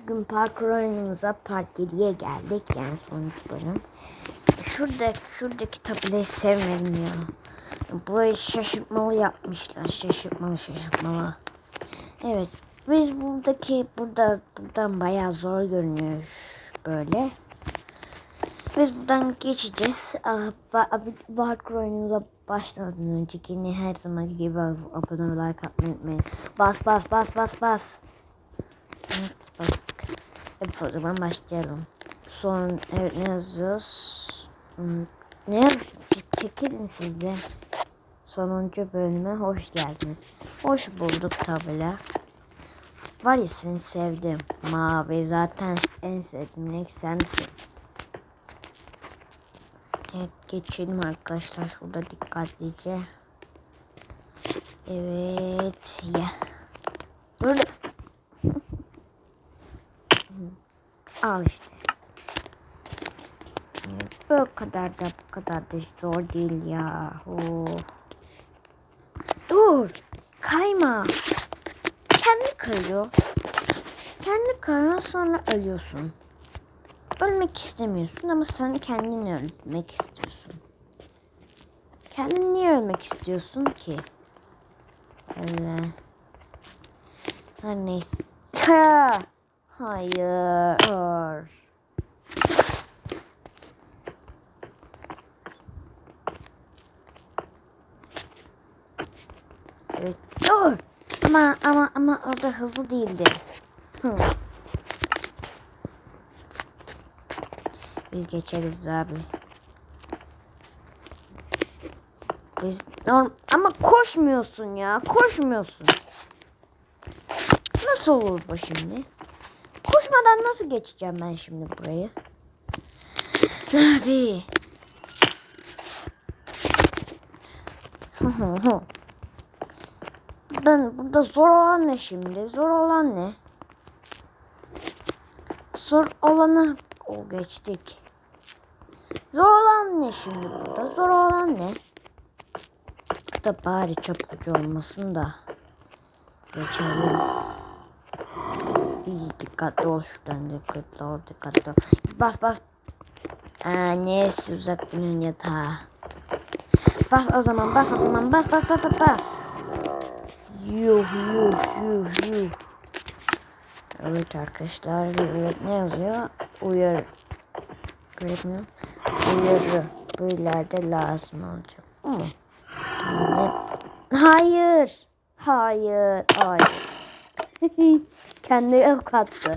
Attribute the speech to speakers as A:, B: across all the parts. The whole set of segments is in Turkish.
A: Bugün parkur oyunumuza part 7'ye geldik yani sonuç bölüm. Şurada, şuradaki tabelayı sevmedim ya. Burayı şaşırtmalı yapmışlar. Şaşırtmalı şaşırtmalı. Evet. Biz buradaki burada buradan bayağı zor görünüyor böyle. Biz buradan geçeceğiz. Ah, Parkur oyunumuza başlamadan önceki yine her zaman gibi abone like atmayı unutmayın. Bas bas bas bas bas. Evet o zaman başlayalım. Son evet ne yazıyoruz? Hmm, Ne yaz? Çek- Çekilin siz de. Sonuncu bölüme hoş geldiniz. Hoş bulduk tabela. Var ya seni sevdim. Mavi zaten en sevdiğim renk sensin. Evet geçelim arkadaşlar şurada dikkatlice. Evet ya. Dur. Al işte. Bu kadar da bu kadar da zor değil ya. Oh. Dur. Kayma. Kendi kayıyor. Kendi kayıyor sonra ölüyorsun. Ölmek istemiyorsun ama sen kendini ölmek istiyorsun. Kendini niye ölmek istiyorsun ki? Öyle. Her neyse. Ha! Hayır. Evet. Dur. Ama ama ama o da hızlı değildi. Hı. Biz geçeriz abi. Biz norm ama koşmuyorsun ya. Koşmuyorsun. Nasıl olur bu şimdi? Koşmadan nasıl geçeceğim ben şimdi burayı? Abi. Buradan, burada zor olan ne şimdi? Zor olan ne? Zor olanı o geçtik. Zor olan ne şimdi burada? Zor olan ne? Da bari çapıcı olmasın da. Geçelim. İyi dikkatli ol şuradan dikkatli ol dikkatli ol. Bas bas. Aa, neresi uzak bunun yatağı. Bas o zaman bas o zaman bas bas bas bas bas. Yuh yuh yuh yuh. Evet arkadaşlar evet, ne yazıyor? Uyarı. Göremiyorum. Uyarı. Bu ileride lazım olacak. Ne? Hayır. Hayır. Hayır. Kendi ok attı.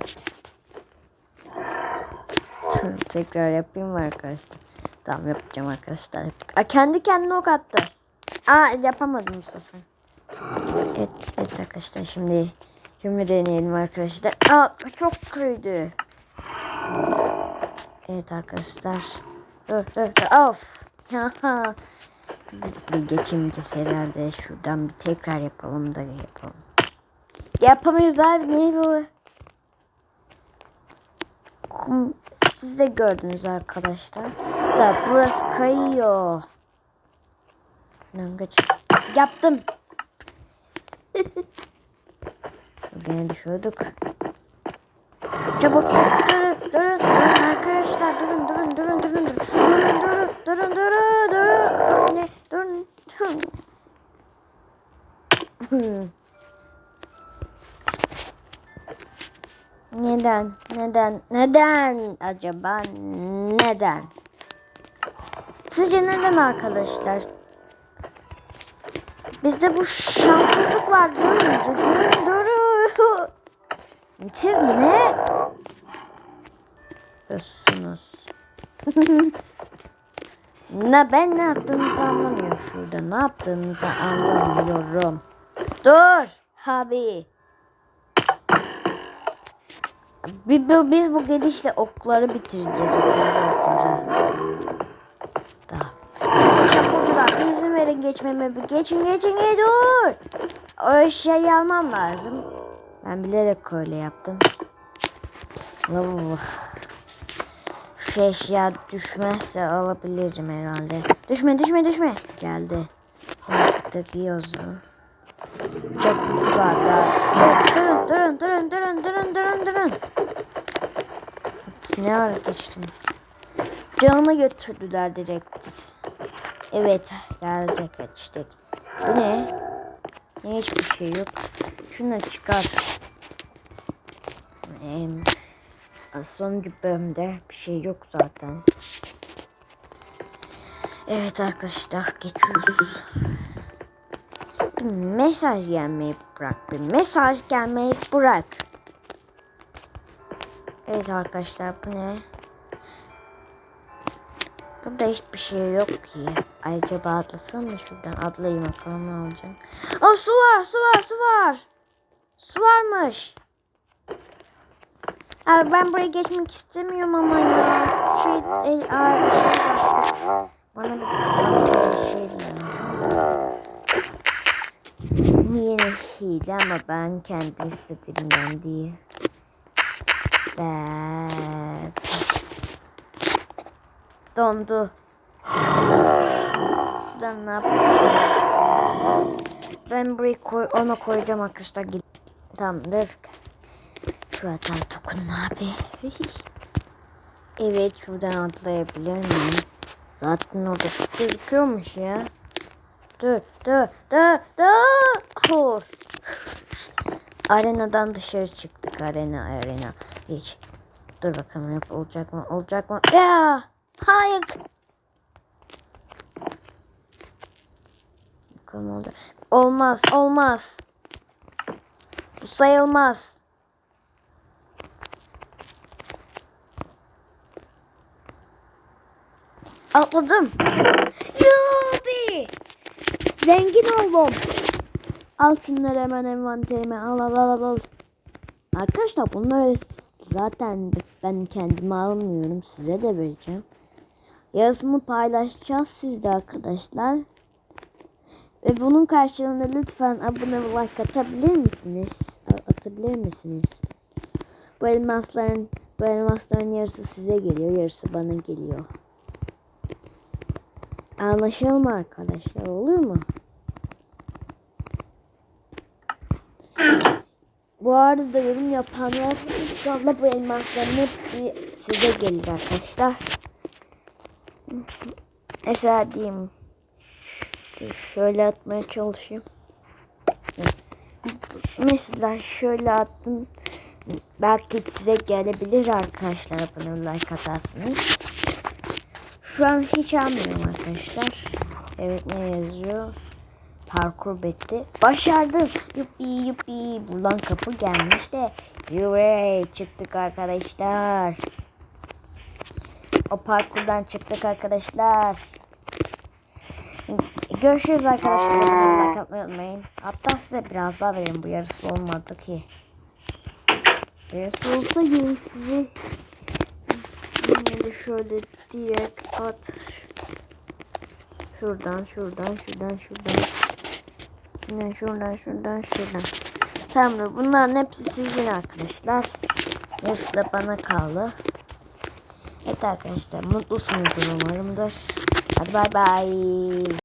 A: Tekrar yapayım mı arkadaşlar? Tamam yapacağım arkadaşlar. Aa, kendi kendine ok attı. Aa yapamadım bu sefer. Evet, evet arkadaşlar şimdi şimdi deneyelim arkadaşlar. Aa çok kırdı. Evet arkadaşlar. Of. Haha. bir geçeyim de herhalde şuradan bir tekrar yapalım da yapalım. Yapamıyoruz abi ne bu? Siz de gördünüz arkadaşlar. Da burası kayıyor. Lan geç. Yaptım. Gene düşüyorduk. Çabuk durun durun durun arkadaşlar durun durun durun durun durun durun durun durun durun durun ne durun Neden? Neden? Neden acaba? Neden? Sizce neden arkadaşlar? Bizde bu şanssızlık var. Durun, durun, durun. Siz ne? Össünüz. ne ben ne yaptığınızı anlamıyorum şurada. Ne yaptığınızı anlamıyorum. Dur abi. Biz, bu- biz bu gelişle okları bitireceğiz. Okları. Çapulcular bir izin verin geçmeme. Bir geçin geçin geçin dur. O eşyayı almam lazım. Ben bilerek öyle yaptım. Şu eşya düşmezse alabilirim herhalde. Düşme düşme düşme. Geldi. Yaptık zaman. Çapulcular da. Durun durun durun durun durun durun durun. Ne ara. Canımı götürdüler direkt. Evet geldik geçtik. Bu ne? Ne hiçbir şey yok. Şunu çıkar. Ee, sonuncu bölümde bir şey yok zaten. Evet arkadaşlar geçiyoruz. Bir mesaj gelmeyi bırak. Bir mesaj gelmeyi bırak. Evet arkadaşlar bu ne? Burada hiçbir şey yok ki. Acaba atlasam mı şuradan atlayayım bakalım ne olacak. Aa su var su var su var. Su varmış. Abi ben buraya geçmek istemiyorum ama ya. Şey el abi şey. Bana bir bana bir şey lazım. Yine hile ama ben kendim istediğimden değil. Ben... Dondu. Şuradan ne yapacağım? Ben burayı koy, ona koyacağım arkadaşlar. Tamamdır. Şuradan dokun abi. evet şuradan atlayabilir miyim? Zaten orada gözüküyormuş ya. Dur dur dur dur. Arenadan dışarı arena arena. Hiç. Dur bakalım yap olacak mı olacak mı? Ya hayır. Bakalım olacak. Olmaz olmaz. Bu sayılmaz. Atladım. Yubi. Zengin oldum. Al şunları hemen envanterime. Al al al al. Arkadaşlar bunları zaten ben kendime almıyorum. Size de vereceğim. Yarısını paylaşacağız sizde arkadaşlar. Ve bunun karşılığında lütfen abone ve like atabilir misiniz? Atabilir misiniz? Bu elmasların bu elmasların yarısı size geliyor, yarısı bana geliyor. Anlaşalım arkadaşlar olur mu? Bu arada yorum yapanlar inşallah bu elmasların hepsi size gelir arkadaşlar. Mesela diyeyim. Şöyle atmaya çalışayım. Mesela şöyle attım. Belki size gelebilir arkadaşlar abone like atarsınız. Şu an hiç almıyorum arkadaşlar. Evet ne yazıyor? Parkur bitti. Başardım. Yuppi yuppi. Buradan kapı gelmiş de. Yürey çıktık arkadaşlar. O parkurdan çıktık arkadaşlar. Görüşürüz arkadaşlar. Like atmayı unutmayın. Hatta size biraz daha vereyim. Bu yarısı olmadı ki. Yarısı olsa yine size Şimdi şöyle direkt at. Şuradan, şuradan, şuradan, şuradan. Yine şuradan, şuradan, şuradan. Tamam bunların hepsi sizin arkadaşlar. Yarısı da bana kaldı. Evet arkadaşlar mutlusunuzdur umarımdır. Hadi bay bay.